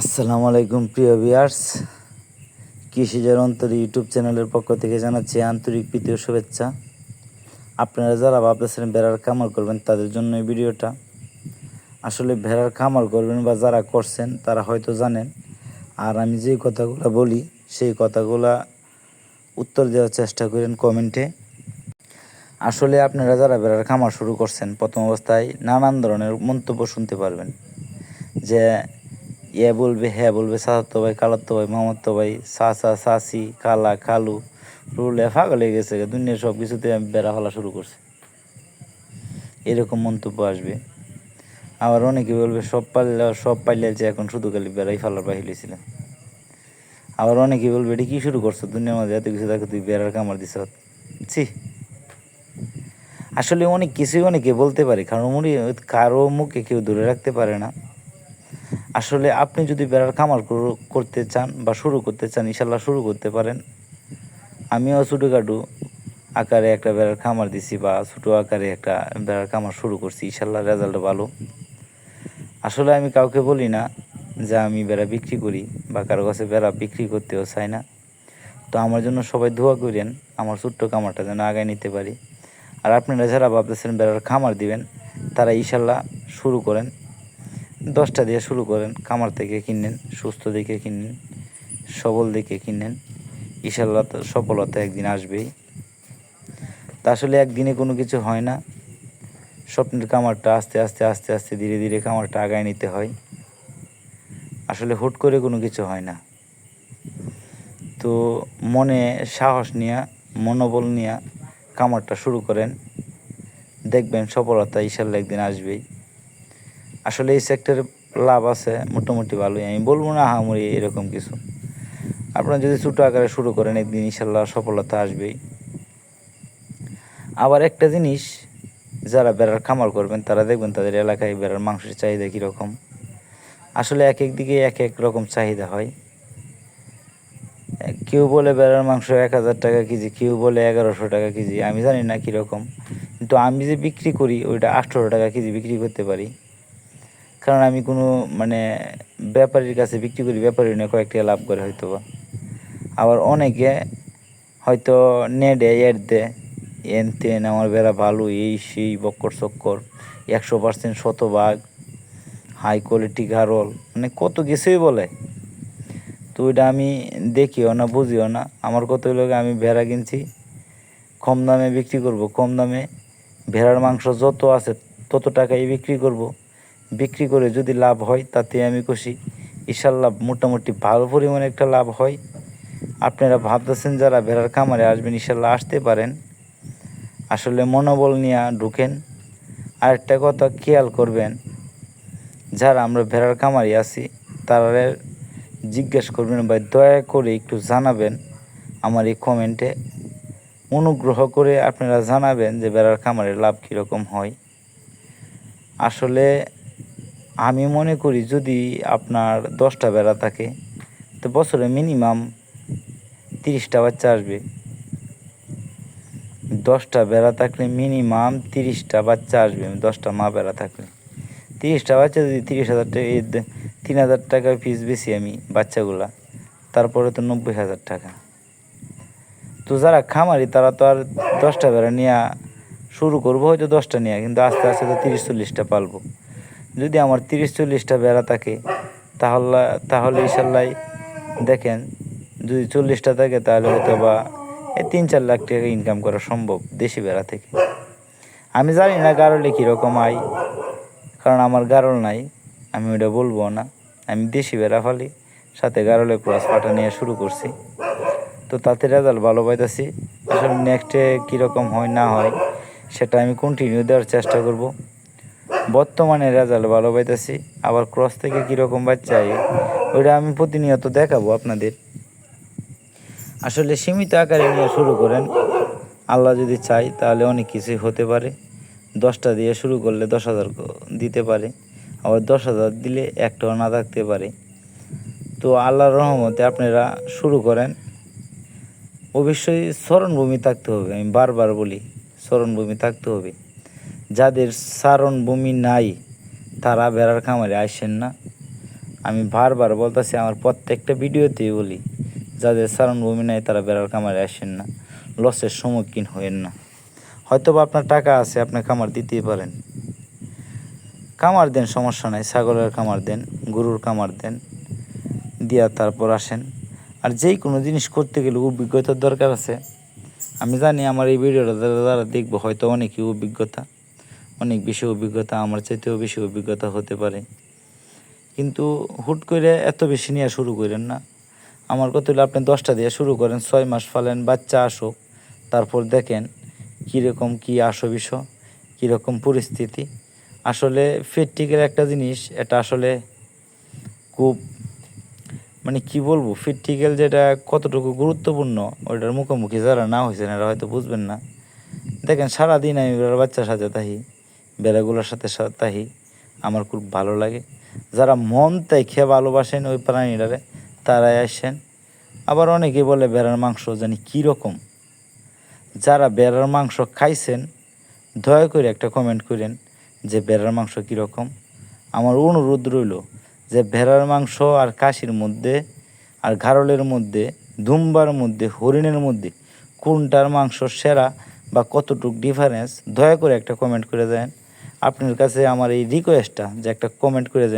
আসসালামু আলাইকুম, প্রিয় ভিউয়ার্স। কৃষিজের অন্তর ইউটিউব চ্যানেলের পক্ষ থেকে জানাচ্ছি আন্তরিক প্রীতি ও শুভেচ্ছা। আপনারা যারা ভাবতেছেন ভেড়ার খামার করবেন, তাদের জন্য এই ভিডিওটা। আসলে ভেড়ার খামার করবেন বা যারা করছেন, তারা হয়তো জানেন। আর আমি যেই কথাগুলো বলি, সেই কথাগুলা উত্তর দেওয়ার চেষ্টা করেন কমেন্টে। আসলে আপনারা যারা ভেড়ার খামার শুরু করছেন, প্রথম অবস্থায় নানান ধরনের মন্তব্য শুনতে পারবেন। যে ইয়ে বলবে হ্যাঁ বলবে সাহাত্তো ভাই কালাত্তো ভাই মামাত্তো ভাই সাসা সাসি কালা, কালু, রুলে ফাগল হয়ে গেছে দুনিয়ার সব কিছুতে আমি বেড়া ফেলা শুরু করছি। এরকম মন্তব্য আসবে। আবার অনেকে বলবে, সব পারলে সব পাইলে যে এখন শুধু খালি বেড়াই ফেলার বাহির হয়েছিলেন আবার অনেকে বলবে, এটা কি শুরু করছ? দুনিয়ার মাঝে এত কিছু থাকে তুই বেড়ার কামার দিছ। ছি। আসলে অনেক কিছুই অনেকে বলতে পারে কারণ উনি কারও মুখে কেউ দূরে রাখতে পারে না। আসলে আপনি যদি বেড়ার খামার করতে চান বা শুরু করতে চান ইনশাল্লাহ শুরু করতে পারেন। আমিও ছোটোখাটো আকারে একটা বেড়ার খামার দিছি বা ছোটো আকারে একটা বেড়ার খামার শুরু করছি ইনশাল্লাহ রেজাল্ট ভালো। আসলে আমি কাউকে বলি না যে আমি বেড়া বিক্রি করি বা কারও কাছে বেড়া বিক্রি করতেও চাই না। তো আমার জন্য সবাই দোয়া করেন, আমার ছোট্ট খামারটা যেন আগায় নিতে পারি। আর আপনারা যারা ভাবতেছেন বেড়ার খামার দিবেন, তারা ইনশাল্লাহ শুরু করেন। দশটা দিয়ে শুরু করেন, কামার থেকে কিনেন, সুস্থ দেখে কিনেন, সবল দেখে কিনেন। ইনশাল্লাহ তো সফলতা একদিন আসবেই। তা আসলে একদিনে কোনো কিছু হয় না। স্বপ্নের কামারটা আস্তে আস্তে আস্তে আস্তে ধীরে ধীরে কামারটা আগায় নিতে হয়। আসলে হুট করে কোনো কিছু হয় না। তো মনে সাহস নিয়ে, মনোবল নিয়ে কামারটা শুরু করেন। দেখবেন সফলতা ইনশাল্লাহ একদিন আসবেই। আসলে এই সেক্টরে লাভ আছে, মোটামুটি ভালোই। আমি বলব না হামরি এরকম কিছু। আপনারা যদি ছোটো আকারে শুরু করেন, একদিন ইনশাল্লাহ সফলতা আসবেই। আবার একটা জিনিস, যারা বেড়ার খামার করবেন, তারা দেখবেন তাদের এলাকায় বেড়ার মাংসের চাহিদা কীরকম। আসলে এক এক দিকে এক এক রকম চাহিদা হয়। কেউ বলে বেড়ার মাংস এক হাজার টাকা কেজি, কেউ বলে এগারোশো টাকা কেজি, আমি জানি না কীরকম। কিন্তু আমি যে বিক্রি করি, ওইটা আঠেরো টাকা কেজি বিক্রি করতে পারি। কারণ আমি কোনো মানে ব্যাপারীর কাছে বিক্রি করি, ব্যাপারী নিয়ে কয়েকটা লাভ করে হয়তো বা আবার অনেকে হয়তো নেডে এড দেয় এন তেন, আমার বেড়া ভালো, এই, সেই, বক্কর চক্কর একশো পার্সেন্ট শতভাগ, হাই কোয়ালিটি গারল মানে কত কিছুই বলে। তো ওইটা আমি দেখিও না, বুঝিও না। আমার কত গিয়ে আমি ভেড়া কিনছি, কম দামে বিক্রি করব, কম দামে ভেড়ার মাংস যত আছে, তত টাকায় বিক্রি করব। বিক্রি করে যদি লাভ হয়, তাতে আমি খুশি। ইনশাল্লাহ মোটামুটি ভালো পরিমাণে একটা লাভ হয়। আপনারা ভাবতেছেন যারা ভেড়ার খামারে আসবেন ইনশাল্লাহ আসতে পারেন। আসলে মনোবল নিয়ে ঢুকেন। আরেকটা কথা, খেয়াল করবেন, যারা আমরা ভেড়ার খামারি আছি তারা জিজ্ঞেস করবেন বা দয়া করে একটু জানাবেন আমার এই কমেন্টে। অনুগ্রহ করে আপনারা জানাবেন যে বেড়ার খামারের লাভ কীরকম হয়। আসলে আমি মনে করি যদি আপনার দশটা বেড়া থাকে, তো বছরে মিনিমাম তিরিশটা বাচ্চা আসবে। দশটা বেড়া থাকলে মিনিমাম তিরিশটা বাচ্চা আসবে, দশটা মা বেড়া থাকলে। তিরিশটা বাচ্চা যদি তিরিশ হাজার টাকা তিন হাজার টাকা ফিস বেশি আমি বাচ্চাগুলা, তারপরে তো নব্বই হাজার টাকা। তো যারা খামারি, তারা তো আর দশটা বেড়া নিয়ে শুরু করব, হয়তো দশটা নিয়ে, কিন্তু আস্তে আস্তে তো তিরিশ চল্লিশটা পালবো। যদি আমার তিরিশ চল্লিশটা বেড়া থাকে, তাহলে তাহলে ইনশাল্লাহ দেখেন, যদি চল্লিশটা থাকে, তাহলে হয়তো বা এই তিন চার লাখ টাকা ইনকাম করা সম্ভব দেশি বেড়া থেকে। আমি জানি না গারলে কীরকম আয়, কারণ আমার গারল নাই, আমি ওটা বলব না। আমি দেশি বেড়া ফালি, সাথে গারলে ক্রস পাঠা নিয়ে শুরু করছি। তো তাতে রেজাল্ট ভালো পাইতেছি। আসলে নেক্সটে কীরকম হয়, না হয়, সেটা আমি কন্টিনিউ দেওয়ার চেষ্টা করব। বর্তমানে রেজাল্ট ভালো পাইতেছি, আবার ক্রস থেকে কীরকম বাচ্চা ওইটা আমি প্রতিনিয়ত দেখাবো আপনাদের। আসলে সীমিত আকারে নিয়ে শুরু করেন, আল্লাহ যদি চাই তাহলে অনেক কিছুই হতে পারে। দশটা দিয়ে শুরু করলে দশ হাজার দিতে পারে, আবার দশ হাজার দিলে একটাও না থাকতে পারে। তো আল্লাহর রহমতে আপনারা শুরু করেন। অবশ্যই স্মরণভূমি থাকতে হবে, আমি বারবার বলি, স্মরণভূমি থাকতে হবে। যাদের স্মরণভূমি নাই, তারা বেড়ার খামারে আসেন না। আমি বারবার বলতেছি, আমার প্রত্যেকটা ভিডিওতেই বলি, যাদের চারণভূমি নাই, তারা বেড়ার খামারে আসেন না, লসের সম্মুখীন হয়েন না। হয়তো বা আপনার টাকা আছে, আপনি খামার দিতেই পারেন। কামার দেন, সমস্যা নাই, ছাগলের কামার দেন, গরুর কামার দেন, দিয়া তারপর আসেন। আর যেই কোনো জিনিস করতে গেলে অভিজ্ঞতার দরকার আছে। আমি জানি আমার এই ভিডিওটা যারা দেখব, হয়তো অনেকই অভিজ্ঞতা। অনেক বেশি অভিজ্ঞতা, আমার চাইতেও বেশি অভিজ্ঞতা হতে পারে। কিন্তু হুট করে এত বেশি নিয়ে শুরু করেন না। আমার কথা হলো, আপনি দশটা দিয়ে শুরু করেন, ছয় মাস ফালেন, বাচ্চা আসুক তারপর দেখেন কীরকম কী আসো বিষয়, কীরকম পরিস্থিতি। আসলে ফিটটিকের একটা জিনিস, এটা আসলে খুব মানে কি বলব ফিটটিক্যাল যেটা কতটুকু গুরুত্বপূর্ণ, ওইটার মুখোমুখি যারা না হয়েছেন, এরা হয়তো বুঝবেন না। দেখেন সারাদিন আমি বাচ্চার সাথে তাহি বেড়াগুলোর সাথে সা- তাহি আমার খুব ভালো লাগে। যারা মন তাই খেয়ে ভালোবাসেন ওই প্রাণীটারে তারাই আসেন। আবার অনেকে বলে বেড়ার মাংস জানি কী রকম যারা বেড়ার মাংস খাইছেন, দয়া করে একটা কমেন্ট করেন যে বেড়ার মাংস কীরকম। আমার অনুরোধ রইল যে ভেড়ার মাংস আর কাশির মধ্যে আর ঘারলের মধ্যে দুম্বার মধ্যে, হরিণের মধ্যে কোনটার মাংস সেরা বা কতটুক ডিফারেন্স দয়া করে একটা কমেন্ট করে দেন। আপনার কাছে আমার এই রিকোয়েস্টটা যে একটা কমেন্ট করে দেন